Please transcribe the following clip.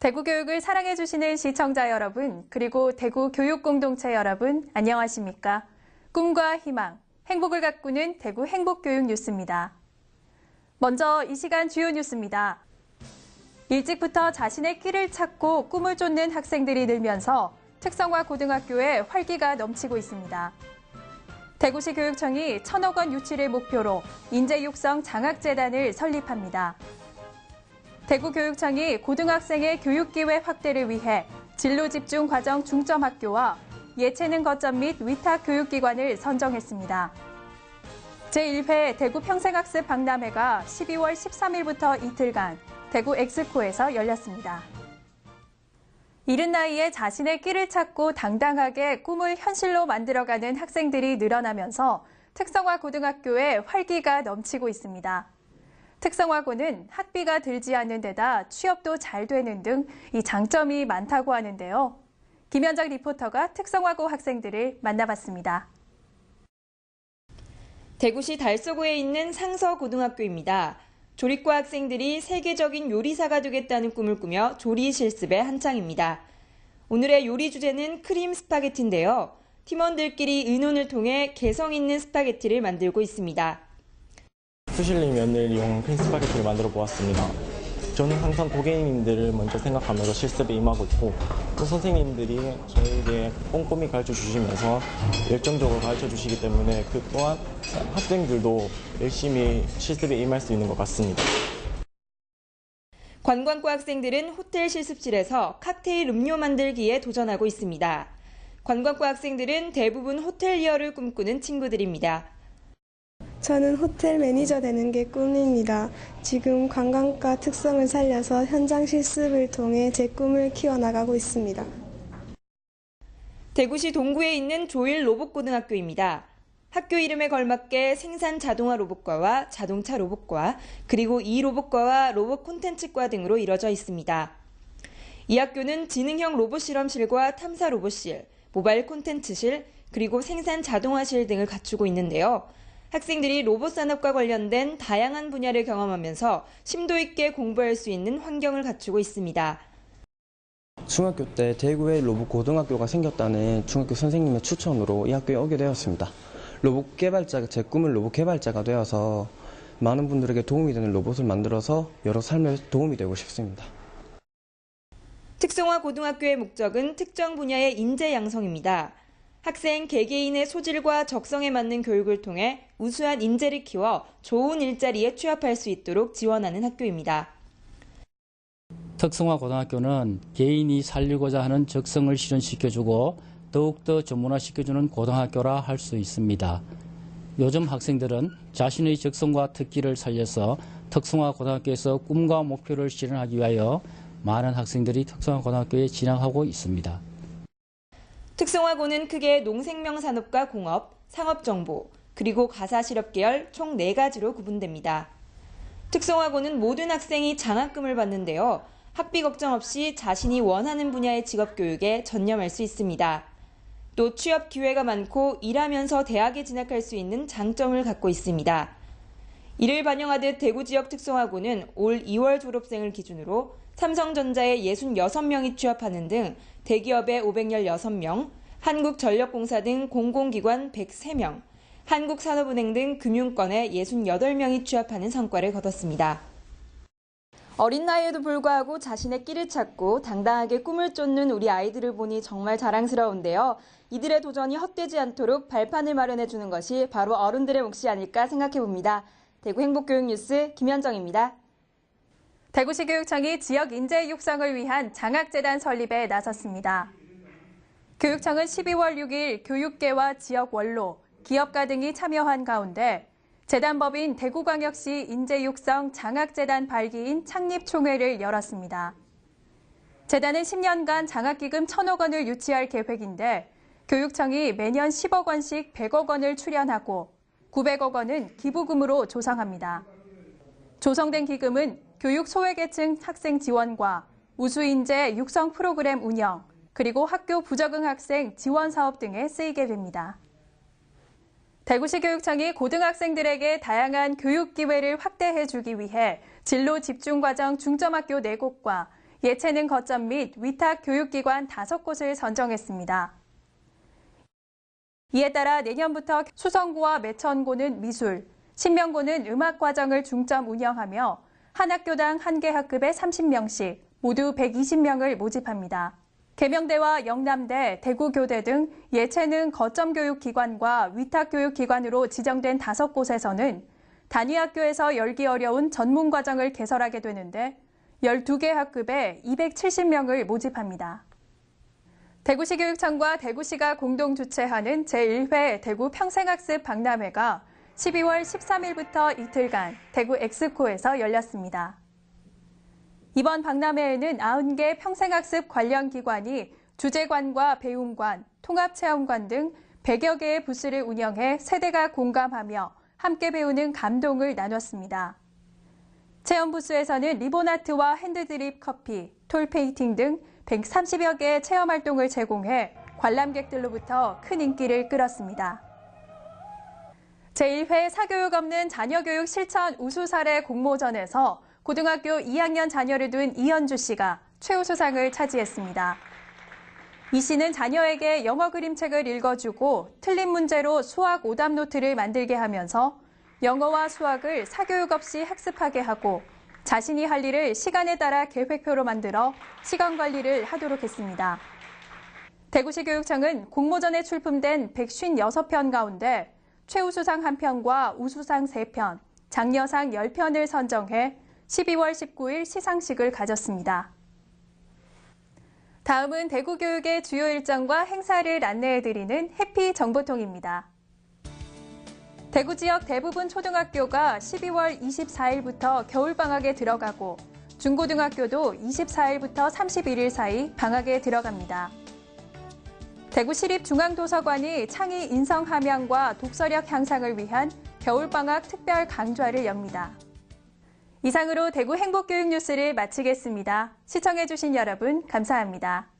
대구 교육을 사랑해 주시는 시청자 여러분, 그리고 대구 교육 공동체 여러분, 안녕하십니까? 꿈과 희망, 행복을 가꾸는 대구 행복 교육 뉴스입니다. 먼저 이 시간 주요 뉴스입니다. 일찍부터 자신의 끼를 찾고 꿈을 쫓는 학생들이 늘면서 특성화 고등학교에 활기가 넘치고 있습니다. 대구시 교육청이 천억 원 유치를 목표로 인재 육성 장학재단을 설립합니다. 대구교육청이 고등학생의 교육기회 확대를 위해 진로 집중 과정 중점 학교와 예체능 거점 및 위탁 교육기관을 선정했습니다. 제1회 대구 평생학습 박람회가 12월 13일부터 이틀간 대구 엑스코에서 열렸습니다. 이른 나이에 자신의 끼를 찾고 당당하게 꿈을 현실로 만들어가는 학생들이 늘어나면서 특성화 고등학교에 활기가 넘치고 있습니다. 특성화고는 학비가 들지 않는 데다 취업도 잘 되는 등 이 장점이 많다고 하는데요. 김현정 리포터가 특성화고 학생들을 만나봤습니다. 대구시 달서구에 있는 상서고등학교입니다. 조리과 학생들이 세계적인 요리사가 되겠다는 꿈을 꾸며 조리 실습에 한창입니다. 오늘의 요리 주제는 크림 스파게티인데요. 팀원들끼리 의논을 통해 개성 있는 스파게티를 만들고 있습니다. 푸실리 면을 이용한 큰 스파게티를 만들어 보았습니다. 저는 항상 고객님들을 먼저 생각하면서 실습에 임하고 있고 또 선생님들이 저에게 꼼꼼히 가르쳐 주시면서 열정적으로 가르쳐 주시기 때문에 그 또한 학생들도 열심히 실습에 임할 수 있는 것 같습니다. 관광과 학생들은 호텔 실습실에서 칵테일 음료 만들기에 도전하고 있습니다. 관광과 학생들은 대부분 호텔리어를 꿈꾸는 친구들입니다. 저는 호텔 매니저 되는 게 꿈입니다. 지금 관광과 특성을 살려서 현장 실습을 통해 제 꿈을 키워나가고 있습니다. 대구시 동구에 있는 조일 로봇고등학교입니다. 학교 이름에 걸맞게 생산 자동화 로봇과와 자동차 로봇과 그리고 이 로봇과와 로봇 콘텐츠과 등으로 이뤄져 있습니다. 이 학교는 지능형 로봇 실험실과 탐사 로봇실, 모바일 콘텐츠실, 그리고 생산 자동화실 등을 갖추고 있는데요. 학생들이 로봇 산업과 관련된 다양한 분야를 경험하면서 심도 있게 공부할 수 있는 환경을 갖추고 있습니다. 중학교 때 대구에 로봇 고등학교가 생겼다는 중학교 선생님의 추천으로 이 학교에 오게 되었습니다. 로봇 개발자, 제 꿈은 로봇 개발자가 되어서 많은 분들에게 도움이 되는 로봇을 만들어서 여러 삶에 도움이 되고 싶습니다. 특성화 고등학교의 목적은 특정 분야의 인재 양성입니다. 학생 개개인의 소질과 적성에 맞는 교육을 통해 우수한 인재를 키워 좋은 일자리에 취업할 수 있도록 지원하는 학교입니다. 특성화 고등학교는 개인이 살리고자 하는 적성을 실현시켜주고 더욱더 전문화시켜주는 고등학교라 할 수 있습니다. 요즘 학생들은 자신의 적성과 특기를 살려서 특성화 고등학교에서 꿈과 목표를 실현하기 위하여 많은 학생들이 특성화 고등학교에 진학하고 있습니다. 특성화고는 크게 농생명산업과 공업, 상업정보, 그리고 가사실업 계열 총 4가지로 구분됩니다. 특성화고는 모든 학생이 장학금을 받는데요. 학비 걱정 없이 자신이 원하는 분야의 직업 교육에 전념할 수 있습니다. 또 취업 기회가 많고 일하면서 대학에 진학할 수 있는 장점을 갖고 있습니다. 이를 반영하듯 대구 지역 특성화고는 올 2월 졸업생을 기준으로 삼성전자에 66명이 취업하는 등 대기업에 516명, 한국전력공사 등 공공기관 103명, 한국산업은행 등 금융권에 68명이 취업하는 성과를 거뒀습니다. 어린 나이에도 불구하고 자신의 끼를 찾고 당당하게 꿈을 쫓는 우리 아이들을 보니 정말 자랑스러운데요. 이들의 도전이 헛되지 않도록 발판을 마련해 주는 것이 바로 어른들의 몫이 아닐까 생각해 봅니다. 대구 행복교육뉴스 김현정입니다. 대구시 교육청이 지역 인재 육성을 위한 장학재단 설립에 나섰습니다. 교육청은 12월 6일 교육계와 지역 원로, 기업가 등이 참여한 가운데 재단법인 대구광역시 인재육성 장학재단 발기인 창립총회를 열었습니다. 재단은 10년간 장학기금 1천억 원을 유치할 계획인데 교육청이 매년 10억 원씩 100억 원을 출연하고 900억 원은 기부금으로 조성합니다. 조성된 기금은 교육 소외계층 학생 지원과 우수인재 육성 프로그램 운영, 그리고 학교 부적응 학생 지원 사업 등에 쓰이게 됩니다. 대구시 교육청이 고등학생들에게 다양한 교육 기회를 확대해 주기 위해 진로 집중 과정 중점학교 4곳과 예체능 거점 및 위탁 교육기관 5곳을 선정했습니다. 이에 따라 내년부터 수성고와 매천고는 미술, 신명고는 음악 과정을 중점 운영하며 한 학교당 한 개 학급에 30명씩 모두 120명을 모집합니다. 계명대와 영남대, 대구교대 등 예체능 거점 교육 기관과 위탁 교육 기관으로 지정된 다섯 곳에서는 단위 학교에서 열기 어려운 전문 과정을 개설하게 되는데 12개 학급에 270명을 모집합니다. 대구시 교육청과 대구시가 공동 주최하는 제1회 대구 평생학습 박람회가 12월 13일부터 이틀간 대구 엑스코에서 열렸습니다. 이번 박람회에는 90개 평생학습 관련 기관이 주재관과 배움관, 통합체험관 등 100여 개의 부스를 운영해 세대가 공감하며 함께 배우는 감동을 나눴습니다. 체험 부스에서는 리본 아트와 핸드드립 커피, 톨 페인팅 등 130여 개의 체험 활동을 제공해 관람객들로부터 큰 인기를 끌었습니다. 제1회 사교육 없는 자녀교육 실천 우수 사례 공모전에서 고등학교 2학년 자녀를 둔 이현주 씨가 최우수상을 차지했습니다. 이 씨는 자녀에게 영어 그림책을 읽어주고 틀린 문제로 수학 오답 노트를 만들게 하면서 영어와 수학을 사교육 없이 학습하게 하고 자신이 할 일을 시간에 따라 계획표로 만들어 시간 관리를 하도록 했습니다. 대구시 교육청은 공모전에 출품된 156편 가운데 최우수상 1편과 우수상 3편, 장려상 10편을 선정해 12월 19일 시상식을 가졌습니다. 다음은 대구 교육의 주요 일정과 행사를 안내해드리는 해피 정보통입니다. 대구 지역 대부분 초등학교가 12월 24일부터 겨울방학에 들어가고 중고등학교도 24일부터 31일 사이 방학에 들어갑니다. 대구시립중앙도서관이 창의 인성 함양과 독서력 향상을 위한 겨울방학 특별 강좌를 엽니다. 이상으로 대구 행복교육 뉴스를 마치겠습니다. 시청해주신 여러분 감사합니다.